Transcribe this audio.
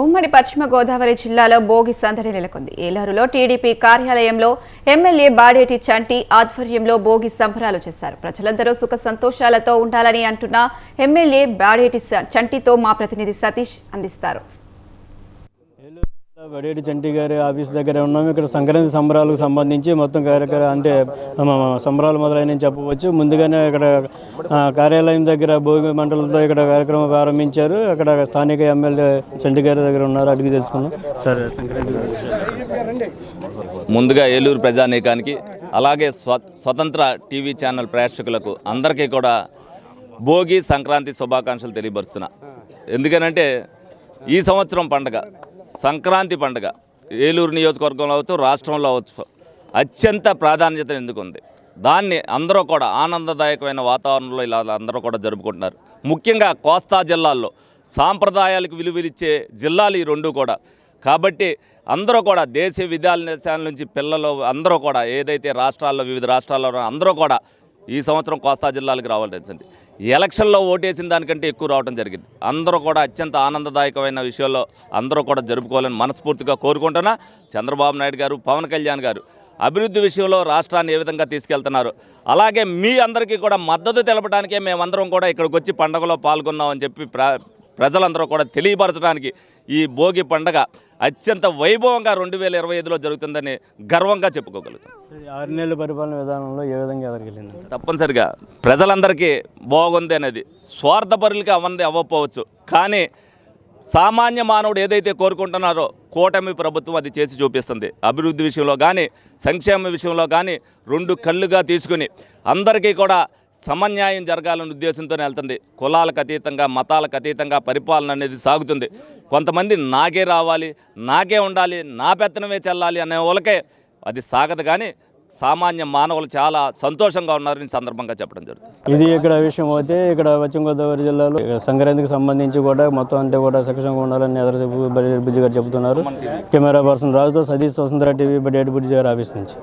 ఉమ్మడి పశ్చిమ గోదావరి జిల్లాలో భోగి సందడి నెలకొంది. ఏలూరులో టీడీపీ కార్యాలయంలో ఎమ్మెల్యే బాడేటి చంటి ఆధ్వర్యంలో భోగి సంబరాలు చేశారు. ప్రజలందరూ సుఖ సంతోషాలతో ఉండాలని అంటున్న ఎమ్మెల్యే బాడేటి చంటితో మా ప్రతినిధి సతీష్ అందిస్తారు. వడేటి చంటి గారి ఆఫీస్ దగ్గర ఉన్నాము ఇక్కడ సంక్రాంతి సంబరాలకు సంబంధించి మొత్తం కార్యక్రమం అంటే సంబరాలు మొదలైనవి చెప్పవచ్చు. ముందుగానే ఇక్కడ కార్యాలయం దగ్గర భోగి మంటలతో ఇక్కడ కార్యక్రమం ప్రారంభించారు. అక్కడ స్థానిక ఎమ్మెల్యే చంటి గారి దగ్గర ఉన్నారు. అడిగి తెలుసుకుందాం. సరే సంక్రాంతి ముందుగా ఏలూరు ప్రజానీకానికి అలాగే స్వ స్వతంత్ర టీవీ ఛానల్ ప్రేక్షకులకు అందరికీ కూడా భోగి సంక్రాంతి శుభాకాంక్షలు తెలియపరుస్తున్నా. ఎందుకనంటే ఈ సంవత్సరం పండగ సంక్రాంతి పండగ ఏలూరు నియోజకవర్గంలో అవచ్చు రాష్ట్రంలో అవచ్చు అత్యంత ప్రాధాన్యత ఎందుకుంది. దాన్ని అందరూ కూడా ఆనందదాయకమైన వాతావరణంలో ఇలా అందరూ కూడా జరుపుకుంటున్నారు. ముఖ్యంగా కోస్తా జిల్లాల్లో సాంప్రదాయాలకు విలువలిచ్చే జిల్లాలు ఈ రెండు కూడా. కాబట్టి అందరూ కూడా దేశ విదేశాల నుంచి పిల్లలు అందరూ కూడా ఏదైతే రాష్ట్రాల్లో వివిధ రాష్ట్రాల్లో ఉన్నారో అందరూ కూడా ఈ సంవత్సరం కోస్తా జిల్లాలకు రావాల్సింది ఎలక్షన్లో ఓటేసిన దానికంటే ఎక్కువ రావడం జరిగింది. అందరూ కూడా అత్యంత ఆనందదాయకమైన విషయంలో అందరూ కూడా జరుపుకోవాలని మనస్ఫూర్తిగా కోరుకుంటున్నా చంద్రబాబు నాయుడు గారు పవన్ కళ్యాణ్ గారు. అభివృద్ధి విషయంలో రాష్ట్రాన్ని ఏ విధంగా తీసుకెళ్తున్నారు? అలాగే మీ అందరికీ కూడా మద్దతు తెలపడానికే మేమందరం కూడా ఇక్కడికి వచ్చి పండుగలో పాల్గొన్నామని చెప్పి ప్ర ప్రజలందరూ కూడా తెలియపరచడానికి ఈ భోగి పండగ అత్యంత వైభవంగా రెండు వేల ఇరవై ఐదులో జరుగుతుందని గర్వంగా చెప్పుకోగలుగుతాం. ఆరు నెలల పరిపాలన విధానంలో ఏ విధంగా ఎదగలింది తప్పనిసరిగా ప్రజలందరికీ బాగుంది అనేది స్వార్థపరులకి అవంది అవ్వకపోవచ్చు. కానీ సామాన్య మానవుడు ఏదైతే కోరుకుంటున్నారో కూటమి ప్రభుత్వం అది చేసి చూపిస్తుంది. అభివృద్ధి విషయంలో కానీ సంక్షేమ విషయంలో కానీ రెండు కళ్ళుగా తీసుకుని అందరికీ కూడా సమన్యాయం జరగాలనే ఉద్దేశంతోనే వెళ్తుంది. కులాలకు అతీతంగా మతాలకు అతీతంగా పరిపాలన అనేది సాగుతుంది. కొంతమంది నాకే రావాలి నాకే ఉండాలి నా పెత్తనమే చెల్లాలి అనే వాళ్ళకే అది సాగదు కానీ సామాన్య మానవులు చాలా సంతోషంగా ఉన్నారని సందర్భంగా చెప్పడం జరుగుతుంది. ఇది ఇక్కడ విషయం అయితే ఇక్కడ పశ్చిమ గోదావరి జిల్లాలో సంక్రాంతికి సంబంధించి కూడా మొత్తం అంతా కూడా సక్షంగా ఉండాలని ఎదురు బుజ్జి గారు చెబుతున్నారు కెమెరా పర్సన్ రాజుతో సతీష్ వసుంధర టీవీ బడేటి బుజ్జి గారి ఆఫీస్ నుంచి.